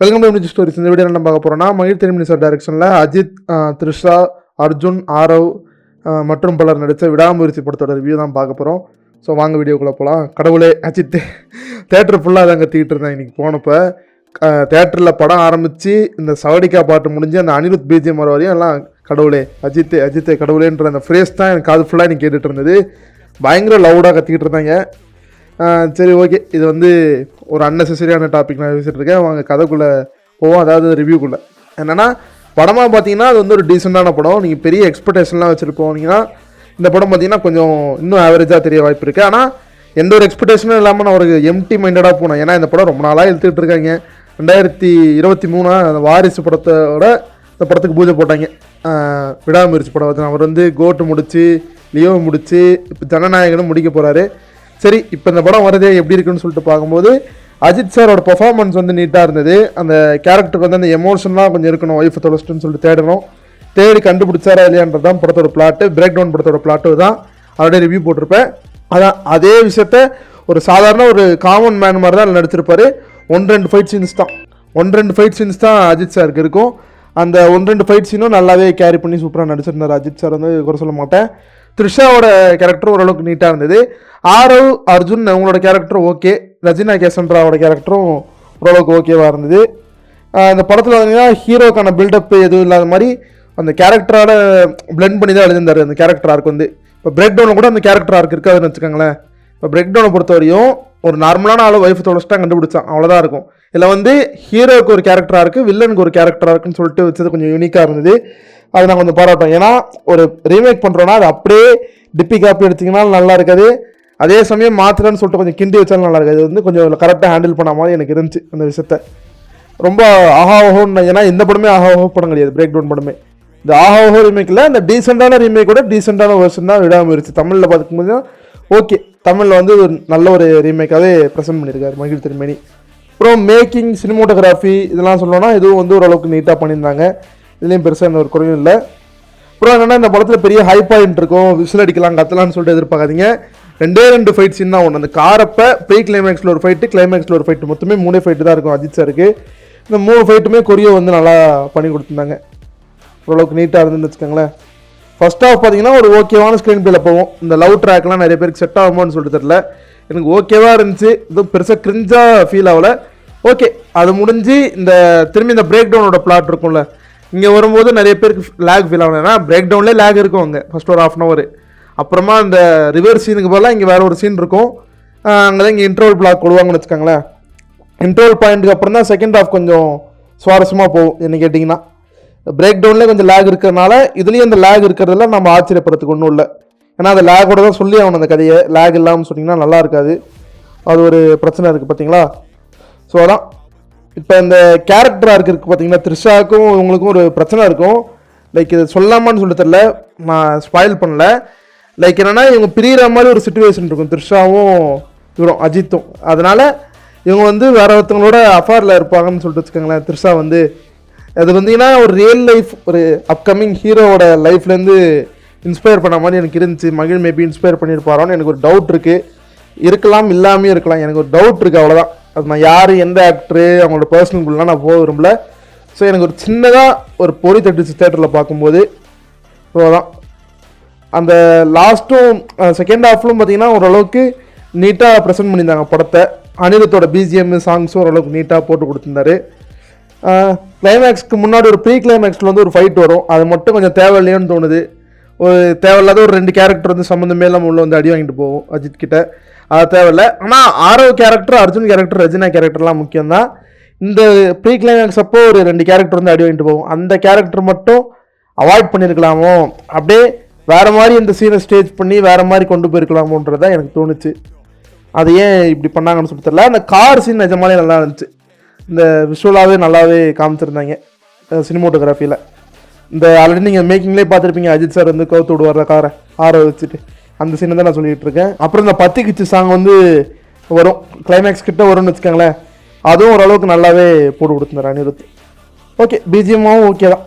Welcome to stories இந்த video என்ன பார்க்க போகிறோம்னா மகிழ் திருமணி சார் டைரக்ஷனில் அஜித் த்ரிஷா அர்ஜுன் ஆரவ் மற்றும் பலர் நடித்த விடாமுயற்சி படத்தோட ரிவ்யூ தான் பார்க்க போகிறோம் ஸோ வாங்க வீடியோக்குள்ளே போகலாம் கடவுளே அஜித் தேட்டர் ஃபுல்லாக அதை அங்கே தீட்டு இருந்தேன் இன்றைக்கி போனப்போ. தேட்டரில் படம் ஆரம்பித்து இந்த சவடிக்கா பாட்டு முடிஞ்சு அந்த அனிருத் பிஜிஎம் வர வரையும் எல்லாம் கடவுளே அஜித் அஜித் கடவுளேன்ற அந்த ஃப்ரேஸ் தான் எனக்கு காது ஃபுல்லாக எனக்கு கேட்டுட்டு இருந்தது. பயங்கர லவுடாக கத்திக்கிட்டு இருந்தாங்க. சரி ஓகே. இது வந்து ஒரு அன்னெசரியான டாபிக் நான் பேசிட்டு இருக்கேன் அவங்க கதைக்குள்ளே போவோம். அதாவது ரிவ்யூக்குள்ளே என்னென்னா படமாக பார்த்தீங்கன்னா அது வந்து ஒரு டீசெண்டான படம். நீங்கள் பெரிய எக்ஸ்பெக்டேஷன்லாம் வச்சுட்டு போனீங்கன்னா இந்த படம் பார்த்தீங்கன்னா கொஞ்சம் இன்னும் ஆவரேஜாக தெரிய வாய்ப்பு இருக்குது ஆனால் எந்த ஒரு எக்ஸ்பெக்டேஷனும் இல்லாமல் நான் ஒரு எம்டி மைண்டடாக போனேன். ஏன்னா இந்த படம் ரொம்ப நாளாக இழுத்துட்டு இருக்காங்க. ரெண்டாயிரத்தி இருபத்தி மூணா அந்த வாரிசு படத்தோட இந்த படத்துக்கு பூஜை போட்டாங்க. விடாமுயற்சி படம். அவர் வந்து கோட்டு முடித்து லியோ முடித்து இப்போ ஜனநாயகனும் முடிக்க போகிறாரு சரி இப்போ இந்த படம் வரதே எப்படி இருக்குன்னு சொல்லிட்டு பார்க்கும்போது அஜித் சாரோட பெர்ஃபார்மன்ஸ் வந்து நீட்டாக இருந்தது. அந்த கேரக்டருக்கு வந்து அந்த எமோஷன்லாம் கொஞ்சம் இருக்கணும் ஒய்ஃபை தொலைச்சிட்டுன்னு சொல்லிட்டு தேடணும். தேடி கண்டுபிடிச்சாரா இல்லையான்றது தான் படத்தோட பிளாட்டு பிரேக் டவுன் படத்தோட பிளாட்டு தான் ஆல்ரெடி ரிவ்யூ போட்டிருப்பேன். அதான் அதே விஷயத்த ஒரு சாதாரண ஒரு காமன் மேன் மாதிரி தான் நடிச்சிருப்பாரு. ஒன் ரெண்டு ஃபைட் சீன்ஸ் தான். ஒன் ரெண்டு ஃபைட் சீன்ஸ் தான் அஜித் சாருக்கு இருக்கும். அந்த ஒன் ரெண்டு ஃபைட் சீனும் நல்லாவே கேரி பண்ணி சூப்பராக நடிச்சிருந்தார் அஜித் சார் வந்து குறை சொல்ல மாட்டேன். த்ரிஷாவோட கேரக்டர் ஓரளவுக்கு நீட்டாக இருந்தது. ஆரவ் அர்ஜுன் அவங்களோட கேரக்டரும் ஓகே ரஜினா கேசன்ராவோட கேரக்டரும் ஓரளவுக்கு ஓகேவாக இருந்தது. இந்த படத்தில் பார்த்தீங்கன்னா ஹீரோக்கான பில்டப் எதுவும் இல்லாத மாதிரி அந்த கேரக்டரோட பிளெண்ட் பண்ணி தான் எழுதியிருந்தார் அந்த கேரக்டர் ஆர்க் வந்து. இப்போ பிரேக் டவுனில் கூட அந்த கேரக்டர் ஆர்க் இருக்காதுன்னு வச்சுக்கோங்களேன். இப்போ பிரேக் டவுனை பொறுத்த வரையும் ஒரு நார்மலான ஆள் ஒய்ஃப் தொலைச்சிட்டா கண்டுபிடிச்சான். அவ்வளோதான் இருக்கும். இதில் வந்து ஹீரோவுக்கு ஒரு கேரக்டராக இருக்குது வில்லனுக்கு ஒரு கேரக்டராக இருக்குன்னு சொல்லிட்டு வச்சது கொஞ்சம் யூனிக்காக இருந்தது. அதை நாங்கள் கொஞ்சம் பாராட்டோம் ஏன்னா ஒரு ரீமேக் பண்ணுறோன்னா அது அப்படியே டிப்பி காப்பி எடுத்திங்கனாலும் நல்லா இருக்காது. அதே சமயம் மாத்திரன்னு சொல்லிட்டு கொஞ்சம் கிண்டி வச்சாலும் நல்லா இருக்காது. அது வந்து கொஞ்சம் கரெக்டாக ஹேண்டில் பண்ண மாதிரி எனக்கு இருந்துச்சு அந்த விஷயத்த. ரொம்ப ஆஹா ஓஹோன்னு ஏன்னா இந்த படமே ஆஹா ஓஹோ படம் கிடையாது பிரேக் டவுன் படமே. இந்த ஆஹா ஓஹோ ரீமேக்கில் இந்த டீசெண்டான ரீமேக் கூட டீசெண்டான வெர்ஷன் தான் இருந்துச்சு. தமிழில் பார்க்கும்போது ஓகே தமிழில் வந்து ஒரு நல்ல ஒரு ரீமேக்காகவே ப்ரெசென்ட் பண்ணியிருக்காரு மகிழ் திருமணி அப்புறம் மேக்கிங் சினிமோட்டோகிராஃபி இதெல்லாம் சொல்லணும்னா இதுவும் வந்து ஓரளவுக்கு நீட்டாக பண்ணியிருந்தாங்க. இதுலேயும் பெருசாக எந்த ஒரு குறையும் இல்லை. அப்புறம் என்னென்னா இந்த படத்தில் பெரிய ஹை பாயிண்ட் இருக்கும். விசில் அடிக்கலாம் கத்தலாம்னு சொல்லிட்டு எதிர்பார்க்காதீங்க. ரெண்டே ரெண்டு ஃபைட் சீன் தான் ஒன்று அந்த காரப்ப ப்ரீ கிளைமேக்ஸில் ஒரு ஃபைட்டு கிளைமேக்ஸில் ஒரு ஃபைட்டு மொத்தமே மூணே ஃபைட்டு தான் இருக்கும் அஜித் சாருக்கு இந்த மூணு ஃபைட்டுமே கொரியோ வந்து நல்லா பண்ணி கொடுத்துருந்தாங்க. ஓரளவுக்கு நீட்டாக இருந்துன்னு வச்சுக்கோங்களேன். ஃபஸ்ட் ஆஃப் பார்த்தீங்கன்னா ஒரு ஓகேவான ஸ்க்ரீன் பிளேல போவோம். இந்த லவ் ட்ராக்லாம் நிறைய பேருக்கு செட் ஆகுமான்னு சொல்லிட்டு தெரில எனக்கு ஓகேவாக இருந்துச்சு. இதுவும் பெருசாக கிரிஞ்சாக ஃபீல் ஆகலை. ஓகே அது முடிஞ்சு இந்த திரும்பி இந்த பிரேக் டவுனோட பிளாட் இருக்கும்ல. இங்கே வரும்போது நிறைய பேருக்கு லேக் ஃபீல் ஆகணும் ஏன்னா பிரேக் டவுன்லேயே லேக் இருக்கும் அங்கே ஃபஸ்ட் ஒரு ஆஃப் அன் ஹவர் அப்புறமா அந்த ரிவர் சீனுக்கு பதிலாக இங்கே வேற ஒரு சீன் இருக்கும். அங்கே தான் இங்கே இன்ட்ரோல் பிளாக் கொடுவாங்கன்னு வச்சுக்கோங்களேன். இன்ட்ரோல் பாயிண்ட்டுக்கு அப்புறம் தான் செகண்ட் ஆஃப் கொஞ்சம் சுவாரஸ்யமாக போகும் என்ன கேட்டிங்கன்னா. பிரேக் டவுன்லேயே கொஞ்சம் லேக் இருக்கிறதுனால இதுலேயும் அந்த லேக் இருக்கிறதுல நம்ம ஆச்சரியப்படுறதுக்கு ஒன்றும் இல்லை. ஏன்னா அந்த லேகோட தான் சொல்லி ஆகணும் அந்த கதையை. லேக் இல்லாமல் சொன்னிங்கன்னா நல்லா இருக்காது. அது ஒரு பிரச்சனை இருக்குது பார்த்தீங்களா ஸோ அதான். இப்போ இந்த கேரக்டராக இருக்கு பார்த்தீங்கன்னா த்ரிஷாவுக்கும் இவங்களுக்கும் ஒரு பிரச்சனை இருக்கும். லைக் இது சொல்லாமான்னு சொல்ல தெரில நான் ஸ்பாயில் பண்ணல. லைக் என்னென்னா இவங்க பிரியிற மாதிரி ஒரு சுச்சுவேஷன் இருக்கும். த்ரிஷாவும் இவரும் அஜித்தும். அதனால் இவங்க வந்து வேற ஒருத்தவங்களோட அஃபேரில் இருப்பாங்கன்னு சொல்லிட்டு வச்சுக்கோங்களேன். த்ரிஷா வந்து அது வந்தீங்கன்னா ஒரு ரியல் லைஃப் ஒரு அப்கமிங் ஹீரோவோட லைஃப்லேருந்து இன்ஸ்பயர் பண்ண மாதிரி எனக்கு இருந்துச்சு. மகிழ் மேபி இன்ஸ்பயர் பண்ணியிருப்பாரோன்னு எனக்கு ஒரு டவுட் இருக்குது இருக்கலாம் இல்லாமையும் இருக்கலாம். எனக்கு ஒரு டவுட் இருக்குது அவ்வளோதான் அது நான் யார் எந்த ஆக்டரு அவங்களோட பர்சனல்குள்ளலாம் நான் போக விரும்பல. ஸோ எனக்கு ஒரு சின்னதாக ஒரு பொறி தட்டுச்சு தேட்டரில் பார்க்கும்போது. அவ்வளோதான் அந்த லாஸ்ட்டும் செகண்ட் ஹாஃப்லும் பார்த்தீங்கன்னா ஓரளவுக்கு நீட்டாக ப்ரெசென்ட் பண்ணியிருந்தாங்க படத்தை. அனிருத்தோட பிஜிஎம் சாங்ஸும் ஓரளவுக்கு நீட்டாக போட்டு கொடுத்துருந்தாரு. கிளைமேக்ஸ்க்கு முன்னாடி ஒரு ப்ரீ கிளைமேக்ஸில் வந்து ஒரு ஃபைட் வரும். அது மட்டும் கொஞ்சம் தேவையில்லையோன்னு தோணுது. ஒரு தேவையில்லாத ஒரு ரெண்டு கேரக்டர் வந்து சம்மந்தமே இல்லாமல் உள்ள வந்து அடி வாங்கிட்டு போவோம் அஜித் கிட்ட. அது தேவையில்ல. ஆனால் ஆரவ் கேரக்டர் அர்ஜுன் கேரக்டர் ரஜினா கேரக்டர்லாம் முக்கியம்தான். இந்த ப்ரீ கிளைமேக்ஸ் அப்போ ஒரு ரெண்டு கேரக்டர் வந்து அடி வாங்கிட்டு போகும். அந்த கேரக்டர் மட்டும் அவாய்ட் பண்ணியிருக்கலாமோ அப்படியே வேறு மாதிரி இந்த சீனை ஸ்டேஜ் பண்ணி வேறு மாதிரி கொண்டு போயிருக்கலாமோன்றது தான் எனக்கு தோணுச்சு. அது ஏன் இப்படி பண்ணாங்கன்னு சொல்லி தெரியல. அந்த கார் சீன் நிஜமாலே நல்லா இருந்துச்சு. இந்த விஷுவலாகவே நல்லாவே காமிச்சிருந்தாங்க சினிமோட்டோகிராஃபியில் இந்த ஆல்ரெடி நீங்கள் மேக்கிங்லேயே பார்த்துருப்பீங்க அஜித் சார் வந்து கவுத்து விடுவார் காரை ஆற வச்சுட்டு. அந்த சீனை தான் நான் சொல்லிட்டு இருக்கேன் அப்புறம் இந்த பத்தி கிச்சு சாங் வந்து வரும். கிளைமேக்ஸ் கிட்ட வரும்னு வச்சுக்கோங்களேன். அதுவும் ஓரளவுக்கு நல்லாவே போட்டு கொடுத்துருந்தார் அனிருத். ஓகே பிஜிஎம்மாவும் ஓகே தான்.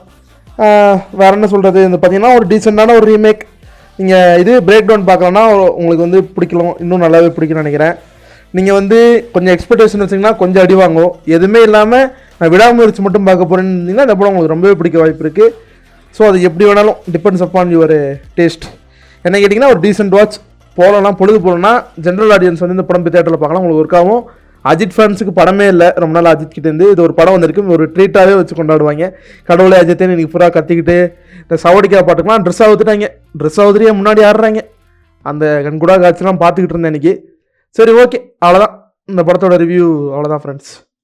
வேறு வேற என்ன சொல்கிறது இந்த பார்த்தீங்கன்னா ஒரு டீசெண்டான ஒரு ரீமேக் நீங்கள் இது பிரேக் டவுன் பார்க்கலன்னா உங்களுக்கு வந்து பிடிக்கலாம் இன்னும் நல்லாவே பிடிக்கும்னு நினைக்கிறேன். நீங்கள் வந்து கொஞ்சம் எக்ஸ்பெக்டேஷன் வச்சிங்கன்னா கொஞ்சம் அடி வாங்கும். எதுவுமே இல்லாமல் நான் விடாமுயற்சி மட்டும் பார்க்க போகிறேன்னு இருந்தீங்கன்னா இந்த படம் உங்களுக்கு ரொம்பவே பிடிக்க வாய்ப்பு இருக்குது ஸோ அது எப்படி வேணாலும் டிபெண்ட்ஸ் அப்பான் யுவர் டேஸ்ட் என்ன கேட்டிங்கன்னா ஒரு டீசென்ட் வாட்ச் போகலாம் பொழுது போகலன்னா ஜென்ரல் ஆடியன்ஸ் வந்து இந்த படம் போய் தேட்டரில் பார்க்கலாம். உங்களுக்கு ஒர்க் ஆகும். அஜித் ஃபேன்ஸுக்கு படமே இல்லை. ரொம்ப நாள் அஜித் கிட்டேருந்து இது ஒரு படம் வந்திருக்கு. ஒரு ட்ரீட்டாகவே வச்சு கொண்டாடுவாங்க. கடவுளே அஜித்தேன்னு இன்னைக்கு பூரா கத்திக்கிட்டு இந்த சவடிக்கா பாட்டுக்கெலாம் ட்ரெஸ் ஆகுத்துட்டாங்க ட்ரெஸ் ஆகுதுரியே முன்னாடி ஆடுறாங்க. அந்த கண்கூடா காட்சிலாம் பார்த்துக்கிட்டு இருந்தேன் இன்னைக்கு. சரி ஓகே அவ்வளோதான் இந்த படத்தோட ரிவ்யூ அவ்வளோதான் ஃப்ரெண்ட்ஸ்